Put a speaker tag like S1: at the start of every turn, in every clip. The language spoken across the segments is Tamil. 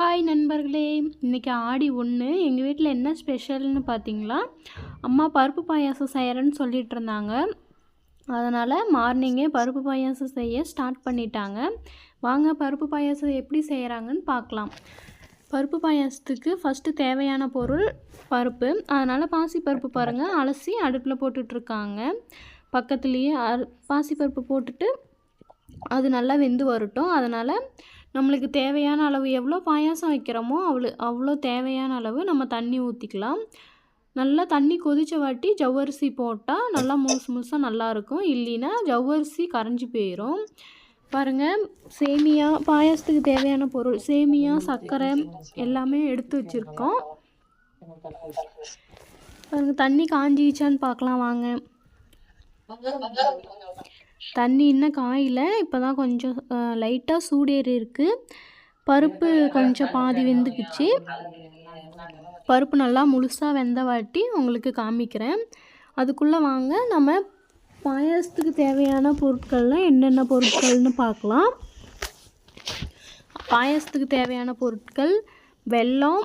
S1: ஹாய் நண்பர்களே. இன்றைக்கி ஆடி ஒன்று எங்கள் வீட்டில் என்ன ஸ்பெஷல்னு பார்த்தீங்களா அம்மா பருப்பு பாயாசம் செய்கிறேன்னு சொல்லிட்டு இருந்தாங்க. அதனால் மார்னிங்கே பருப்பு பாயாசம் செய்ய ஸ்டார்ட் பண்ணிட்டாங்க. வாங்க பருப்பு பாயாசம் எப்படி செய்கிறாங்கன்னு பார்க்கலாம் பருப்பு பாயாசத்துக்கு ஃபஸ்ட்டு தேவையான பொருள் பருப்பு. அதனால் பாசி பருப்பு பாருங்கள் அலசி அடுப்பில் போட்டுட்ருக்காங்க பக்கத்துலேயே அ பாசி பருப்பு போட்டுட்டு அது நல்லா வெந்து வரட்டும். அதனால் நம்மளுக்கு தேவையான அளவு எவ்வளோ பாயாசம் வைக்கிறோமோ அவ்வளோ அவ்வளோ தேவையான அளவு நம்ம தண்ணி ஊற்றிக்கலாம் நல்லா தண்ணி கொதிச்ச வாட்டி ஜவ்வரிசி போட்டால் நல்லா முழுசு முழுசாக நல்லாயிருக்கும் இல்லைன்னா ஜவ்வரிசி கரைஞ்சி போயிடும் பாருங்கள் சேமியா பாயாசத்துக்கு தேவையான பொருள் சேமியா சர்க்கரை எல்லாமே எடுத்து வச்சுருக்கோம். பாருங்கள் தண்ணி காஞ்சிச்சான்னு பார்க்கலாம் வாங்க. தண்ணி இன்னும் காயில் இப்போ தான் கொஞ்சம் லைட்டாக சூடேறி இருக்குது பருப்பு கொஞ்சம் பாதி வெந்துக்குச்சு. பருப்பு நல்லா முழுசாக வெந்த வாட்டி உங்களுக்கு காமிக்கிறேன். அதுக்குள்ளே வாங்க நம்ம பாயாசத்துக்கு தேவையான பொருட்கள்லாம் என்னென்ன பொருட்கள்னு பார்க்கலாம் பாயாசத்துக்கு தேவையான பொருட்கள் வெல்லம்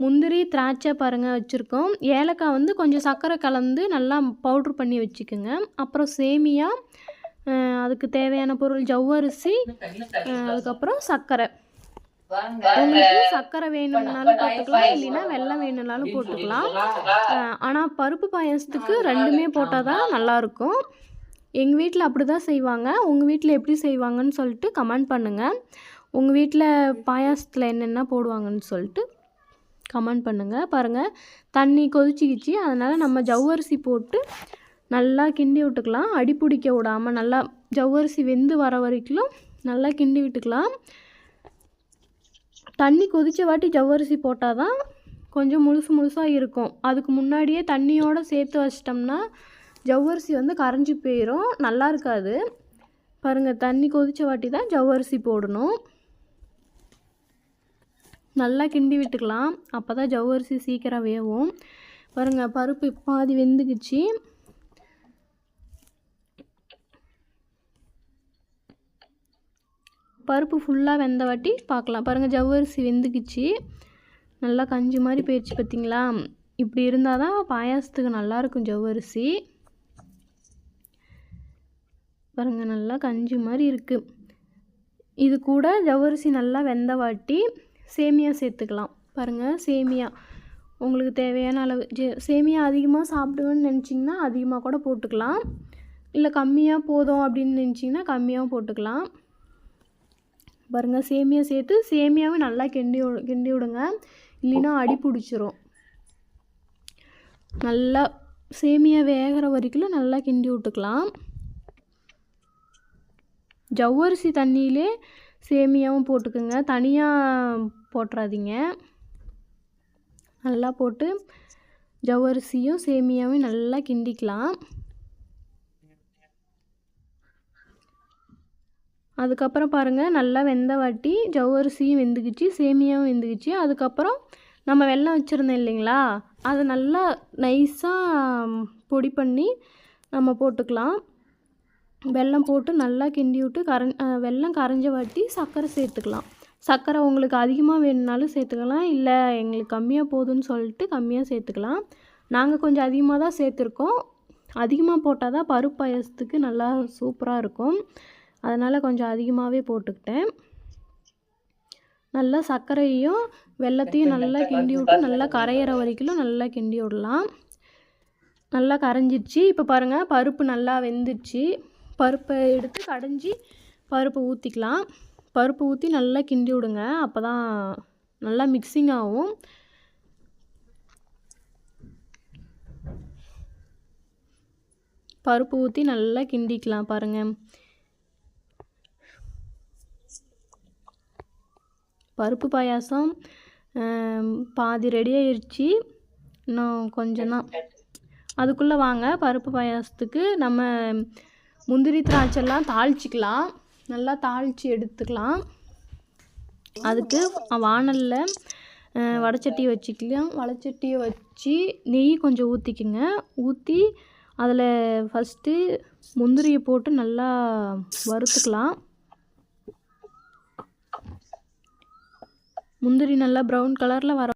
S1: முந்திரி திராட்சை பாருங்கள் வச்சுருக்கோம். ஏலக்காய் வந்து கொஞ்சம் சர்க்கரை கலந்து நல்லா பவுட்ரு பண்ணி வச்சுக்கோங்க. அப்புறம் சேமியா அதுக்கு தேவையான பொருள் ஜவ்வரிசி அதுக்கப்புறம் சர்க்கரை. உங்களுக்கு சர்க்கரை வேணும்னாலும் போட்டுக்கலாம் இல்லைன்னா வெள்ளம் வேணும்னாலும் போட்டுக்கலாம். ஆனால் பருப்பு பாயாசத்துக்கு ரெண்டுமே போட்டால் தான் நல்லாயிருக்கும். எங்கள் வீட்டில் அப்படி தான் செய்வாங்க. உங்கள் வீட்டில் எப்படி செய்வாங்கன்னு சொல்லிட்டு கமெண்ட் பண்ணுங்கள் உங்கள் வீட்டில் பாயாசத்தில் என்னென்ன போடுவாங்கன்னு சொல்லிட்டு கமெண்ட் பண்ணுங்கள் பாருங்கள் தண்ணி கொதிச்சிக்கிச்சு. அதனால் நம்ம ஜவ்வரிசி போட்டு நல்லா கிண்டி விட்டுக்கலாம். அடி பிடிக்க விடாமல் நல்லா ஜவ்வரிசி வெந்து வர வரைக்கும் நல்லா கிண்டி விட்டுக்கலாம். தண்ணி கொதிச்ச வாட்டி ஜவ்வரிசி போட்டால் தான் கொஞ்சம் முழுசு முழுசாக இருக்கும். அதுக்கு முன்னாடியே தண்ணியோடு சேர்த்து வச்சிட்டோம்னா ஜவ்வரிசி வந்து கரைஞ்சி போயிடும் நல்லா இருக்காது. பாருங்கள் தண்ணி கொதிச்ச வாட்டி தான் ஜவ்வரிசி போடணும். நல்லா கிண்டி விட்டுக்கலாம். அப்போ தான் ஜவ்வரிசி சீக்கிரம் வேகும் பாருங்கள் பருப்பு பாதி வெந்துக்குச்சு பருப்பு ஃபுல்லாக வெந்த வாட்டி பார்க்கலாம். பாருங்கள் ஜவ்வரிசி வெந்துக்குச்சு. நல்லா கஞ்சி மாதிரி போயிடுச்சு பார்த்தீங்களா இப்படி இருந்தால் தான் பாயாசத்துக்கு நல்லாயிருக்கும் ஜவ்வரிசி. பாருங்கள் நல்லா கஞ்சி மாதிரி இருக்குது இது கூட ஜவ்வரிசி நல்லா வெந்த வாட்டி சேமியா சேர்த்துக்கலாம். பாருங்கள் சேமியா. உங்களுக்கு தேவையான அளவு ஜெ சேமியா அதிகமாக சாப்பிடுவேன்னு நினச்சிங்கன்னா அதிகமாக கூட போட்டுக்கலாம். இல்லை கம்மியாக போதும் அப்படின்னு நினச்சிங்கன்னா கம்மியாகவும் போட்டுக்கலாம். பாருங்கள் சேமியா சேர்த்து சேமியாவும் நல்லா கிண்டி கிண்டி விடுங்க. இல்லைன்னா அடி பிடிச்சிரும். நல்லா சேமியா வேகிற வரைக்கும் நல்லா கிண்டி விட்டுக்கலாம். ஜவ்வரிசி தண்ணியிலே சேமியாவும் போட்டுக்கோங்க. தனியாக போட்டுறாதீங்க. நல்லா போட்டு ஜவ்வரிசியும் சேமியாவும் நல்லா கிண்டிக்கலாம். அதுக்கப்புறம் பாருங்கள் நல்லா வெந்த வாட்டி ஜவ்வரிசியும் வெந்துக்குச்சு சேமியாவும் வெந்துக்குச்சு அதுக்கப்புறம் நம்ம வெல்லம் வச்சுருந்தோம் இல்லைங்களா? அதை நல்லா நைஸாக பொடி பண்ணி நம்ம போட்டுக்கலாம். வெல்லம் போட்டு நல்லா கிண்டி விட்டு கரண் வெல்லம் கரைஞ்ச வாட்டி சர்க்கரை சேர்த்துக்கலாம். சர்க்கரை உங்களுக்கு அதிகமாக வேணும்னாலும் சேர்த்துக்கலாம் இல்லை எங்களுக்கு கம்மியாக போதும்னு சொல்லிட்டு கம்மியாக சேர்த்துக்கலாம். நாங்கள் கொஞ்சம் அதிகமாக தான் சேர்த்துருக்கோம். அதிகமாக போட்டால் தான் பருப்பு பாயசத்துக்கு நல்லா சூப்பராக இருக்கும். அதனால் கொஞ்சம் அதிகமாகவே போட்டுக்கிட்டேன். நல்லா சர்க்கரையும் வெல்லத்தையும் நல்லா கிண்டி விட்டு நல்லா கரையிற வரைக்கும் நல்லா கிண்டி விடலாம். நல்லா கரைஞ்சிருச்சு. இப்போ பாருங்கள் பருப்பு நல்லா வெந்துருச்சு. பருப்பை எடுத்து கடைஞ்சி பருப்பை ஊற்றிக்கலாம் பருப்பு ஊற்றி நல்லா கிண்டி விடுங்க. அப்போ தான் நல்லா மிக்சிங் ஆகும். பருப்பு ஊற்றி நல்லா கிண்டிக்கலாம் பாருங்கள் பருப்பு பாயாசம் பாதி ரெடி ஆயிடுச்சு இன்னும் கொஞ்சம் தான். அதுக்குள்ளே வாங்க. பருப்பு பாயாசத்துக்கு நம்ம முந்திரி திராட்சைலாம் தாளிச்சிக்கலாம். நல்லா தாளித்து எடுத்துக்கலாம். அதுக்கு வாணலில் வடச்சட்டியை வச்சுக்கலாம். வடச்சட்டியை வச்சு நெய் கொஞ்சம் ஊற்றிக்குங்க ஊற்றி அதில் ஃபஸ்ட்டு முந்திரியை போட்டு நல்லா வறுத்துக்கலாம். முந்திரி நல்லா ப்ரௌன் கலரில் வர